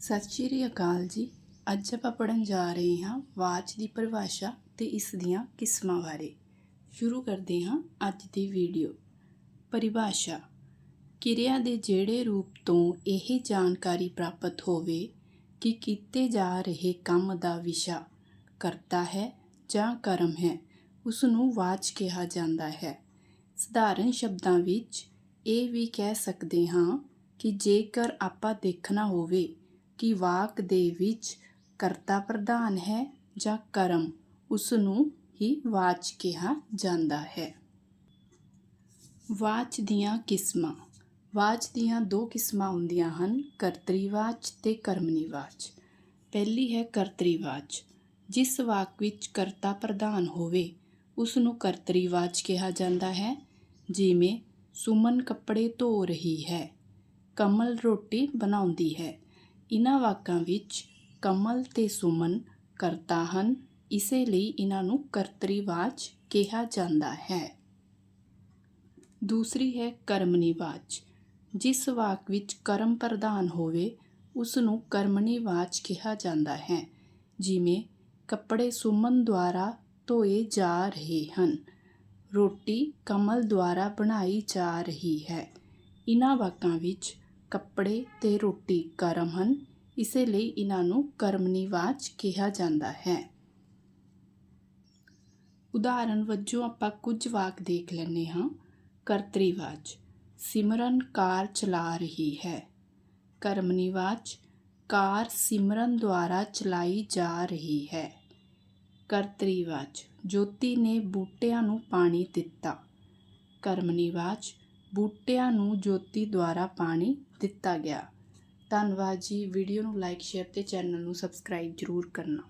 ਸਤਿ ਸ਼੍ਰੀ ਅਕਾਲ ਜੀ। ਅੱਜ ਆਪਾਂ ਪੜਨ ਜਾ ਰਹੇ ਹਾਂ ਵਾਚ ਦੀ ਪਰਿਭਾਸ਼ਾ ਤੇ ਇਸ ਦੀਆਂ ਕਿਸਮਾਂ ਬਾਰੇ। ਸ਼ੁਰੂ ਕਰਦੇ ਹਾਂ ਅੱਜ ਦੀ ਵੀਡੀਓ। ਪਰਿਭਾਸ਼ਾ। ਕਿਰਿਆ ਦੇ ਜਿਹੜੇ ਰੂਪ ਤੋਂ ਇਹ ਜਾਣਕਾਰੀ ਪ੍ਰਾਪਤ ਹੋਵੇ ਕਿ ਕੀਤੇ ਜਾ ਰਹੇ ਕੰਮ ਦਾ ਵਿਸ਼ਾ ਕਰਤਾ ਹੈ ਜਾਂ ਕਰਮ ਹੈ ਉਸ ਨੂੰ ਵਾਚ ਕਿਹਾ ਜਾਂਦਾ ਹੈ। ਸਧਾਰਨ ਸ਼ਬਦਾਂ ਵਿੱਚ ਇਹ ਵੀ ਕਹਿ ਸਕਦੇ ਹਾਂ ਕਿ ਜੇਕਰ ਆਪਾਂ ਦੇਖਣਾ ਹੋਵੇ ਕਿ ਵਾਕ ਦੇ ਵਿੱਚ ਕਰਤਾ ਪ੍ਰਧਾਨ ਹੈ ਜਾਂ ਕਰਮ ਉਸ ਨੂੰ ਹੀ ਵਾਚ ਕਿਹਾ ਜਾਂਦਾ ਹੈ। ਵਾਚ ਦੀਆਂ ਕਿਸਮਾਂ। ਵਾਚ ਦੀਆਂ ਦੋ ਕਿਸਮਾਂ ਹੁੰਦੀਆਂ ਹਨ ਕਰਤਰੀ ਵਾਚ ਤੇ ਕਰਮਨੀਵਾਚ। ਪਹਿਲੀ ਹੈ ਕਰਤਰੀ ਵਾਚ ਜਿਸ ਵਾਕ ਵਿੱਚ ਕਰਤਾ ਪ੍ਰਧਾਨ ਹੋਵੇ ਉਸ ਨੂੰ ਕਰਤਰੀਵਾਚ ਕਿਹਾ ਜਾਂਦਾ ਹੈ, ਜਿਵੇਂ ਸੁਮਨ ਕੱਪੜੇ ਧੋ ਰਹੀ ਹੈ, ਕਮਲ ਰੋਟੀ ਬਣਾਉਂਦੀ ਹੈ ਇਹਨਾਂ ਵਾਕਾਂ ਵਿੱਚ ਕਮਲ ਅਤੇ ਸੁਮਨ ਕਰਤਾ ਹਨ। ਇਸੇ ਲਈ ਇਹਨਾਂ ਨੂੰ ਕਰਤਰੀ ਵਾਚ ਕਿਹਾ ਜਾਂਦਾ ਹੈ। ਦੂਸਰੀ ਹੈ ਕਰਮਨੀਵਾਚ ਜਿਸ ਵਾਕ ਵਿੱਚ ਕਰਮ ਪ੍ਰਧਾਨ ਹੋਵੇ, ਉਸ ਨੂੰ ਕਰਮਨੀਵਾਚ ਕਿਹਾ ਜਾਂਦਾ ਹੈ। ਜਿਵੇਂ, ਕੱਪੜੇ ਸੁਮਨ ਦੁਆਰਾ ਧੋਏ ਜਾ ਰਹੇ ਹਨ। ਰੋਟੀ ਕਮਲ ਦੁਆਰਾ ਬਣਾਈ ਜਾ ਰਹੀ ਹੈ। ਇਹਨਾਂ ਵਾਕਾਂ ਵਿੱਚ ਕੱਪੜੇ ਤੇ ਰੋਟੀ ਕਰਮ ਹਨ, ਇਸੇ ਲਈ ਇਹਨਾਂ ਨੂੰ ਕਰਮਨੀਵਾਚ ਕਿਹਾ ਜਾਂਦਾ ਹੈ। ਉਦਾਹਰਨ ਵਜੋਂ ਆਪਾਂ ਕੁਝ ਵਾਕ ਦੇਖ ਲੈਂਦੇ ਹਾਂ। ਕਰਤਰੀਵਾਚ ਸਿਮਰਨ ਕਾਰ ਚਲਾ ਰਹੀ ਹੈ। ਕਰਮਨੀਵਾਚ ਕਾਰ ਸਿਮਰਨ ਦੁਆਰਾ ਚਲਾਈ ਜਾ ਰਹੀ ਹੈ। ਕਰਤਰੀਵਾਚ ਜੋਤੀ ਨੇ ਬੂਟਿਆਂ ਨੂੰ ਪਾਣੀ ਦਿੱਤਾ। ਕਰਮਨੀਵਾਚ ਬੂਟਿਆਂ ਨੂੰ ਜੋਤੀ ਦੁਆਰਾ ਪਾਣੀ ਦਿੱਤਾ ਗਿਆ। ਧੰਨਵਾਦ ਜੀ। ਵੀਡੀਓ ਨੂੰ ਲਾਈਕ ਸ਼ੇਅਰ ਅਤੇ ਚੈਨਲ ਨੂੰ ਸਬਸਕ੍ਰਾਈਬ ਜ਼ਰੂਰ ਕਰਨਾ।